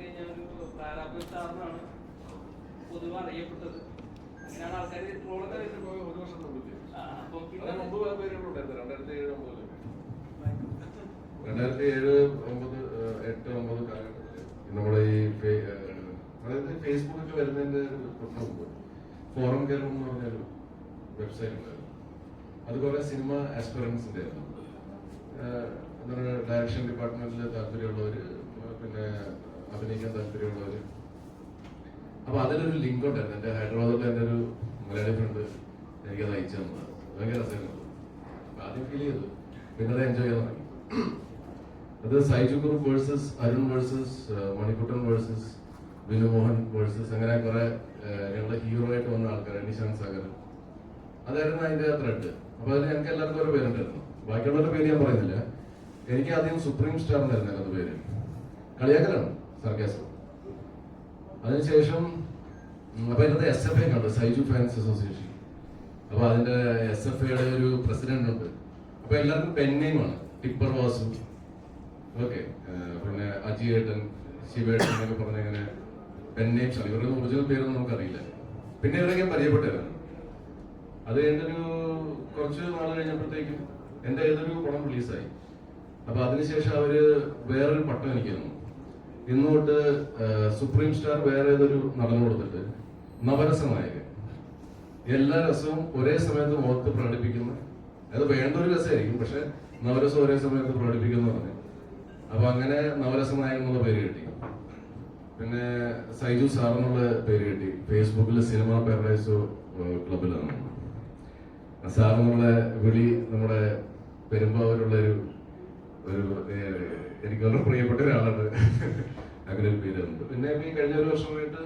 കഴിഞ്ഞാൽ ഒരു പ്രാരാബ്ദ സ്റ്റാറിനാണ് പൊതുവെ അറിയപ്പെട്ടത്. അങ്ങനെയാണ് ആൾക്കാർ ട്രോളൊക്കെ ഒരു വർഷം രണ്ടായിരത്തി ഏഴ് ഒമ്പത്. എട്ട് ഒമ്പത് കാലഘട്ടത്തിൽ നമ്മുടെ ഈ അതായത് ഫേസ്ബുക്കൊക്കെ വരുന്നതിന്റെ പ്രശ്നമുണ്ട് തൊട്ട് മുമ്പ് ഫോറം കേരളം എന്ന് പറഞ്ഞൊരു വെബ്സൈറ്റ് ഉണ്ടായിരുന്നു. അതുപോലെ സിനിമ ആസ്പിറൻസിന്റെ ആയിരുന്നു. ഡയറക്ഷൻ ഡിപ്പാർട്ട്മെന്റിൽ താല്പര്യമുള്ളവര് പിന്നെ അഭിനയിക്കാൻ താല്പര്യമുള്ളവര്. അപ്പൊ അതിലൊരു ലിങ്ക് ഉണ്ടായിരുന്നു എന്റെ ഹൈദരാബാദിലെ എന്റെ ഒരു മലയാളി ഫ്രണ്ട് എനിക്കത് അയച്ചു തന്നത് ഭയങ്കര രസമായിരുന്നു. ആദ്യം ഫീൽ ചെയ്തു. പിന്നെ അത് എൻജോയ് ചെയ്യാൻ തുടങ്ങി. അത് Saiju versus Arun versus Manikuttan versus Vinumohan versus അങ്ങനെ കുറെ ഞങ്ങളുടെ ഹീറോ ആയിട്ട് വന്ന ആൾക്കാർ നിശാന്ത് സാഗർ. അതായിരുന്നു അതിന്റെ ത്രെഡ് അപ്പൊ അതിൽ ഞങ്ങൾക്ക് എല്ലാവർക്കും ഒരു പേരുണ്ടായിരുന്നു. ബാക്കിയുള്ളവരുടെ പേര് ഞാൻ പറയുന്നില്ല. എനിക്ക് ആദ്യം സുപ്രീം സ്റ്റാർ എന്നായിരുന്നു ഞങ്ങളുടെ പേര്. കളിയാക്കലാണ് സർക്കാസം അതിനുശേഷം ഉം, അപ്പൊ ഇന്നത്തെ എസ് എഫ് ഐ കണ്ടു സൈജു ഫാൻസ് അസോസിയേഷൻ. അപ്പൊ അതിന്റെ എസ് എഫ് ഐയുടെ ഒരു പ്രസിഡന്റ് ഉണ്ട്. അപ്പൊ എല്ലാവർക്കും പെന്നെയുമാണ് നെയിമാണ് ടിപ്പർ വാസു. ഓക്കെ പിന്നെ അജിയേട്ടൻ ശിവേട്ടൻ എന്നൊക്കെ പറഞ്ഞ ഇങ്ങനെ പെൻ നെയിംസ് ആണ്. ഇവരുടെ ഒറിജിനൽ പേരൊന്നും നമുക്കറിയില്ല. പിന്നെ ഇവരൊക്കെ പരിചയപ്പെട്ടായിരുന്നു അത് കഴിഞ്ഞൊരു കുറച്ച് നാൾ കഴിഞ്ഞപ്പോഴത്തേക്കും എന്റെ ഏതൊരു പടം റിലീസായി അപ്പൊ അതിനുശേഷം അവർ വേറൊരു പട്ടം എനിക്ക് തന്നു. ഇന്ന് തൊട്ട് സുപ്രീം സ്റ്റാർ വേറെ ഏതൊരു നടന്നു കൊടുത്തിട്ട് നവരസ നായകൻ എല്ലാ രസവും ഒരേ സമയത്ത് മുഖത്ത് പ്രകടിപ്പിക്കുന്ന അത് വേണ്ട ഒരു രസമായിരിക്കും പക്ഷെ നവരസം ഒരേ സമയത്ത് പ്രകടിപ്പിക്കുന്ന പറഞ്ഞു അപ്പൊ അങ്ങനെ നവരസ നായകൻ എന്നുള്ള പേര് കിട്ടി. പിന്നെ സൈജു സാർ എന്നുള്ള പേര് കിട്ടി. ഫേസ്ബുക്കിൽ സിനിമ പാരഡൈസോ ക്ലബിലാണ് സാർ നമ്മളെ വിളി നമ്മുടെ പെരുമ്പാവൂരുള്ള ഒരു ഒരു എനിക്ക് വളരെ പ്രിയപ്പെട്ട ഒരാളാണ്. അങ്ങനെ ഒരു പേരുണ്ട് പിന്നെ ഇപ്പം ഈ കഴിഞ്ഞ ഒരു വർഷമായിട്ട്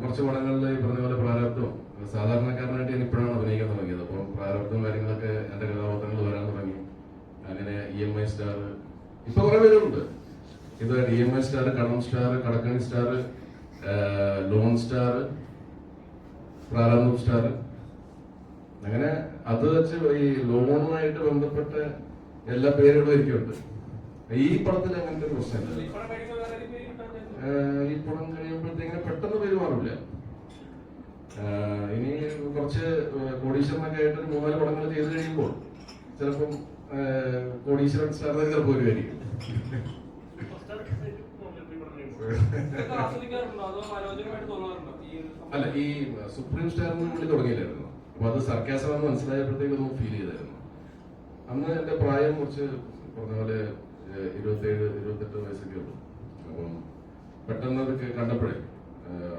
കുറച്ച് പടങ്ങളിൽ ഈ പറഞ്ഞ പോലെ പ്രാരബ്ധം സാധാരണക്കാരനായിട്ട് ഞാൻ ഇപ്പോഴാണ് അഭിനയിക്കാൻ തുടങ്ങിയത്. അപ്പം പ്രാരബ്ധം കാര്യങ്ങളൊക്കെ എന്റെ കഥാപാത്രങ്ങൾ വരാൻ തുടങ്ങി. അങ്ങനെ ഇ എം ഐ സ്റ്റാർ ഇപ്പൊ കുറെ പേരുണ്ട്. ഇത് ഡി എം ഐ സ്റ്റാർ കടം സ്റ്റാർ കടക്കണി സ്റ്റാർ ലോൺ സ്റ്റാർ പ്രാരംഭം സ്റ്റാർ അങ്ങനെ അത് വെച്ച് ഈ ലോണുമായിട്ട് ബന്ധപ്പെട്ട എല്ലാ പേരുകളും എനിക്കുണ്ട്. ഈ പടത്തിൽ അങ്ങനത്തെ ഒരു പ്രശ്നമില്ല. ഈ പടം കഴിയുമ്പോഴത്തേക്കിനെ പെട്ടെന്ന് പെരുമാറില്ല ഇനി കുറച്ച് കോടീശ്വരനൊക്കെ ആയിട്ട് ഒരു മൂന്നാൽ പടങ്ങൾ ചെയ്ത് കഴിയുമ്പോൾ ചിലപ്പം കോടീശ്വരൻ സാറിന് ചിലപ്പോൾ വരുമായിരിക്കും? അല്ല ഈ സുപ്രീം സ്റ്റാറിന് വിളി തുടങ്ങിയില്ലായിരുന്നു അപ്പൊ അത് സർക്കാസം എന്ന് മനസ്സിലായപ്പോഴത്തേക്ക് ഫീൽ ചെയ്തായിരുന്നു. അന്ന് എന്റെ പ്രായം കുറച്ച് പറഞ്ഞ പോലെ ഇരുപത്തേഴ് ഇരുപത്തെട്ട് വയസ്സൊക്കെ ഉള്ളു. അപ്പം പെട്ടെന്ന് അത് കണ്ടപ്പോഴേ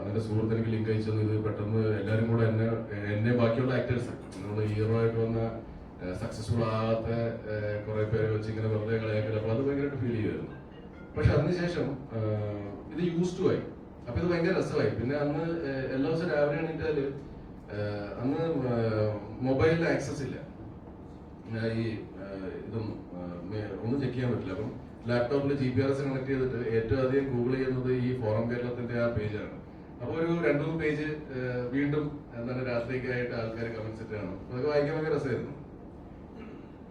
അതിന്റെ സുഹൃത്ത് എനിക്ക് ലിങ്ക് അയച്ചു തന്നു. ഇത് പെട്ടെന്ന് എല്ലാവരും കൂടെ എന്നെ എന്നെ ബാക്കിയുള്ള ആക്ടേഴ്സ് നമ്മൾ ഹീറോ ആയിട്ട് വന്ന സക്സസ്ഫുൾ ആകാത്ത കുറെ പേരെ വെച്ച് ഇങ്ങനെ വെറുതെ കളിയാക്കൽ അപ്പൊ അത് ഭയങ്കരമായിട്ട് ഫീൽ ചെയ്യുമായിരുന്നു. പക്ഷെ അതിനുശേഷം ഇത് യൂസ് ടു ആയി. അപ്പൊ ഇത് ഭയങ്കര രസമായി. പിന്നെ അന്ന് എല്ലാ ദിവസവും രാവിലെ എണീറ്റാൽ അന്ന് മൊബൈലിൽ ആക്സസ് ഇല്ല. ഈ ഇതും ഒന്നും ചെക്ക് ചെയ്യാൻ പറ്റില്ല. അപ്പം ലാപ്ടോപ്പിൽ G P R S connect ചെയ്തിട്ട് ഏറ്റവും അധികം ഗൂഗിൾ ചെയ്യുന്നത് ഈ ഫോറം കേരളത്തിന്റെ ആ പേജാണ് അപ്പൊ ഒരു രണ്ടു മൂന്ന് പേജ് വീണ്ടും എന്താണ് രാത്രിക്കായിട്ട് ആൾക്കാർ കമന്റ്സ് ഇട്ട് കാണും. അതൊക്കെ വായിക്കാൻ ഭയങ്കര രസമായിരുന്നു.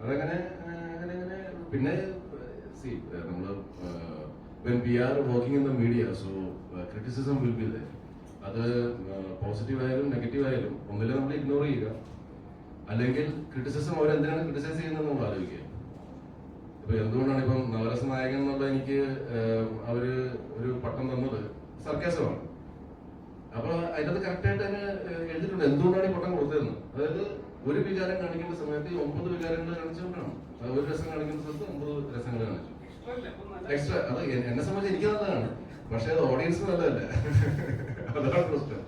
അതങ്ങനെ അങ്ങനെ അങ്ങനെ. പിന്നെ സി നമ്മൾ when we are working in the media so criticism will be the അത് പോസിറ്റീവ് ആയാലും നെഗറ്റീവ് ആയാലും ഒന്നില്ല നമ്മൾ ഇഗ്നോർ ചെയ്യുക. അല്ലെങ്കിൽ ക്രിറ്റിസിസം അവരെന്തിനാണ് ക്രിറ്റിസൈസ് ചെയ്യുന്നത് നമ്മൾ ആലോചിക്കുക. ഇപ്പൊ എന്തുകൊണ്ടാണ് ഇപ്പം നവരസ നായകൻ എന്നുള്ള എനിക്ക് അവർ ഒരു പട്ടം തന്നത് സർക്കാസമാണ് അപ്പൊ അതിനകത്ത് കറക്റ്റായിട്ട് തന്നെ എഴുതിയിട്ടുണ്ട്. എന്തുകൊണ്ടാണ് ഈ പട്ടം കൊടുത്തതെന്ന്? അതായത് ഒരു വികാരം കാണിക്കുന്ന സമയത്ത് ഈ ഒമ്പത് വികാരങ്ങൾ കാണിച്ചുകൊണ്ടാണ് ഒരു രസം കാണിക്കുന്ന സമയത്ത് ഒമ്പത് രസങ്ങൾ കാണിച്ചു? എക്സ്ട്രാ അത് എന്നെ സംബന്ധിച്ച് എനിക്ക് നല്ലതാണ്. പക്ഷെ അത് ഓഡിയൻസ് നല്ലതല്ല. അതാണ് പ്രശ്നം.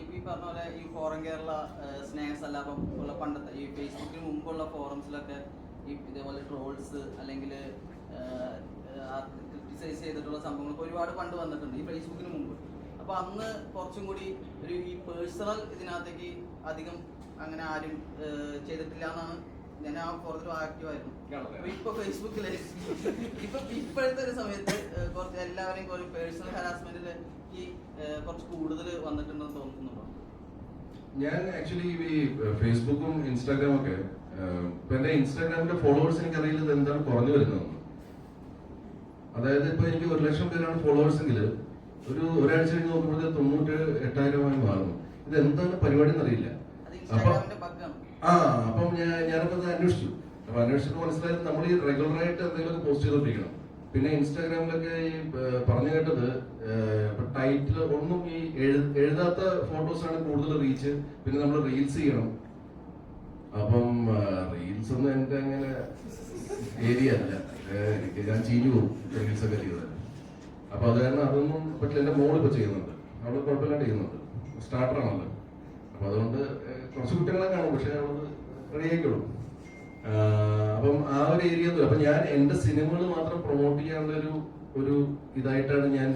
ഇപ്പൊ ഈ പറഞ്ഞ പോലെ ഈ ഫോറം കേരള സ്നേഹസല്ലാപം ഉള്ള പണ്ടത്തെ ഈ ഫേസ്ബുക്കിന് മുമ്പുള്ള ഫോറംസിലൊക്കെ ഈ ഇതേപോലെ ട്രോൾസ് അല്ലെങ്കിൽ ക്രിറ്റിസൈസ് ചെയ്തിട്ടുള്ള സംഭവങ്ങളൊക്കെ ഒരുപാട് പണ്ട് വന്നിട്ടുണ്ട് ഈ ഫേസ്ബുക്കിന് മുമ്പ്. അപ്പൊ അന്ന് കുറച്ചും കൂടി ഒരു ഈ പേഴ്സണൽ ഇതിനകത്തേക്ക് അധികം അങ്ങനെ ആരും ചെയ്തിട്ടില്ല എന്നാണ് ഞാൻ ആ ഫോറത്തിൽ ആക്റ്റീവ് ആയിരുന്നു. അപ്പൊ ഇപ്പൊ ഫേസ്ബുക്കിലെ ഇപ്പൊ ഇപ്പോഴത്തെ ഒരു സമയത്ത് എല്ലാവരെയും ഒരു പേഴ്സണൽ ഹരാസ്മെന്റിൽ ഈ കുറച്ച് കൂടുതൽ വന്നിട്ടുണ്ടെന്ന് തോന്നുന്നുണ്ടോ? ഞാൻ ആക്ച്വലി ഈ ഫേസ്ബുക്കും ഇൻസ്റ്റാഗ്രാമും ഒക്കെ ഇപ്പൊ എന്റെ ഇൻസ്റ്റാഗ്രാമിന്റെ ഫോളോവേഴ്സ് എനിക്ക് അറിയില്ല എന്താണ് കുറഞ്ഞു വരുന്നത്. അതായത് ഇപ്പൊ എനിക്ക് ഒരു ലക്ഷം പേരാണ് ഫോളോവേഴ്സ് എങ്കിൽ ഒരു ഒരാഴ്ച കഴിഞ്ഞ് നോക്കുമ്പോഴത്തേക്ക് തൊണ്ണൂറ്റി എട്ടായിരമായി മാറുന്നു. ഇത് എന്താണ് പരിപാടി എന്നറിയില്ല. അപ്പൊ ആ അപ്പം ഞാൻ ഞാനപ്പോ അന്വേഷിച്ചു. അപ്പൊ അന്വേഷിച്ചിട്ട് മനസ്സിലായത് നമ്മൾ ഈ റെഗുലറായിട്ട് എന്തെങ്കിലുമൊക്കെ പോസ്റ്റ് ചെയ്തോണ്ടിരിക്കണം. പിന്നെ ഇൻസ്റ്റാഗ്രാമിലൊക്കെ ഈ പറഞ്ഞു കേട്ടത് ടൈറ്റിൽ ഒന്നും ഈ എഴുതാത്ത ഫോട്ടോസ് ആണ് കൂടുതൽ റീച്ച് പിന്നെ നമ്മൾ റീൽസ് ചെയ്യണം. അപ്പം റീൽസ് ഒന്നും എന്റെ അങ്ങനെ ഏരിയ അല്ല. എനിക്ക് ഞാൻ ചീഞ്ഞു പോകും റീൽസ് ഒക്കെ ചെയ്തത് അപ്പൊ അത് കാരണം അതൊന്നും പറ്റില്ല. എന്റെ മോൾ ഇപ്പൊ ചെയ്യുന്നുണ്ട്. അവൾ കുഴപ്പമില്ലാണ്ട് ചെയ്യുന്നുണ്ട്. സ്റ്റാർട്ടർ ആണല്ലോ അപ്പൊ അതുകൊണ്ട് കുറച്ച് കുട്ടികളെ കാണും. പക്ഷെ അവൾ റെഡി ആയിക്കോളും. ആഹ് അപ്പം ആ ഒരു ഏരിയ അപ്പൊ ഞാൻ എന്റെ സിനിമകൾ മാത്രം പ്രൊമോട്ട് ചെയ്യാനുള്ള ഒരു ഒരു ഇതായിട്ടാണ് ഞാൻ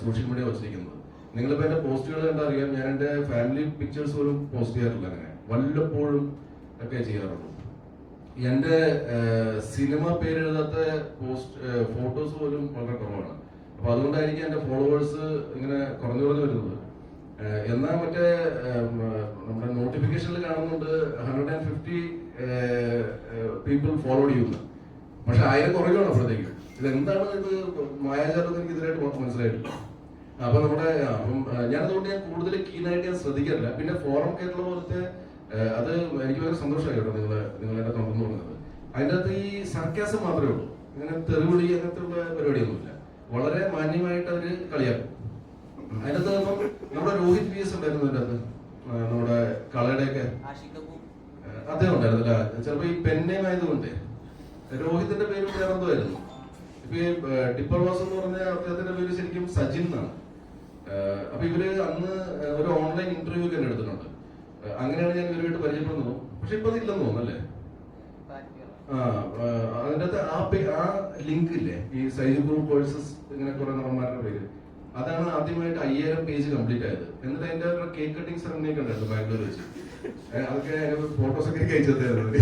സോഷ്യൽ മീഡിയ വച്ചിരിക്കുന്നത്. നിങ്ങളിപ്പോ എന്റെ പോസ്റ്റുകൾ കണ്ടാ അറിയാം ഞാൻ എന്റെ ഫാമിലി പിക്ചേഴ്സ് പോലും പോസ്റ്റ് ചെയ്യാറില്ല അങ്ങനെ. വല്ലപ്പോഴും ഒക്കെ ചെയ്യാറുള്ളൂ. ഏഹ്, സിനിമ പേരെഴുതാത്ത പോസ്റ്റ് ഫോട്ടോസ് പോലും വളരെ കുറവാണ്. അപ്പൊ അതുകൊണ്ടായിരിക്കും എന്റെ ഫോളോവേഴ്സ് ഇങ്ങനെ കുറഞ്ഞു കുറഞ്ഞു വരുന്നത്. എന്നാ മറ്റേ നമ്മുടെ നോട്ടിഫിക്കേഷനിൽ കാണുന്നുണ്ട് hundred and fifty people follow ചെയ്യുന്നു. പക്ഷെ ആയിരം കുറയുകയാണ് അപ്പോഴത്തേക്ക്. ഇത് എന്താണ് ഇത് മായാചാരം എനിക്ക് ഇതിനായിട്ട് മനസ്സിലായിട്ടില്ല അപ്പൊ നമ്മുടെ അപ്പം ഞാനതുകൊണ്ട് ഞാൻ കൂടുതൽ കീനായിട്ട് ഞാൻ ശ്രദ്ധിക്കാറില്ല പിന്നെ ഫോറം കേരള പോലത്തെ അത് എനിക്ക് വളരെ സന്തോഷമായി കേട്ടോ നിങ്ങൾ നിങ്ങൾ എന്നെ തുറന്നു പറഞ്ഞത്. അതിന്റെ അകത്ത് ഈ സർക്കാസം മാത്രമേ ഉള്ളൂ. ഇങ്ങനെ തെറിവിളി അങ്ങനത്തെ ഉള്ള പരിപാടിയൊന്നുമില്ല. വളരെ മാന്യമായിട്ട് അവർ കളിയാക്കും. അതിനകത്ത് നമ്മുടെ രോഹിത് പി എസ് ഉണ്ടായിരുന്നു അതിന്റെ അകത്ത്. നമ്മുടെ കളയുടെയൊക്കെ അദ്ദേഹം ഉണ്ടായിരുന്നില്ല ചിലപ്പോ ഈ പെന്നേം ആയതുകൊണ്ട് രോഹിത്തിന്റെ പേര് വേറെ ആയിരുന്നു ഇപ്പൊ ഈ ടിപ്പർ വാസ് എന്ന് പറഞ്ഞ അദ്ദേഹത്തിന്റെ പേര് ശരിക്കും സജിൻ എന്നാണ്. അപ്പൊ ഇവർ അന്ന് ഒരു ഓൺലൈൻ ഇന്റർവ്യൂ ഒക്കെ എടുത്തിട്ടുണ്ട്. അങ്ങനെയാണ് ഞാൻ ഇവരുമായിട്ട് പരിചയപ്പെടുന്നത്. പക്ഷെ ഇപ്പൊ അതില്ലെന്ന് തോന്നുന്നല്ലേ? ആ അതിന്റെ അകത്ത് ആ ലിങ്ക് ഇല്ലേ ഈ സൈജ് ഗ്രൂപ്പ് വേഴ്സസ് ഇങ്ങനെ കുറെ നടന്മാരുടെ പേര്. ആദ്യമായിട്ട് അയ്യായിരം പേജ് കംപ്ലീറ്റ് ആയത്. എന്നിട്ട് അതിന്റെ കേക്ക് കട്ടിങ് സെറമണി ഒക്കെ ഉണ്ടായിരുന്നു ബാംഗ്ലൂർ വെച്ച്. അതൊക്കെ ഫോട്ടോസ് ഒക്കെ അയച്ചു തരുന്നത്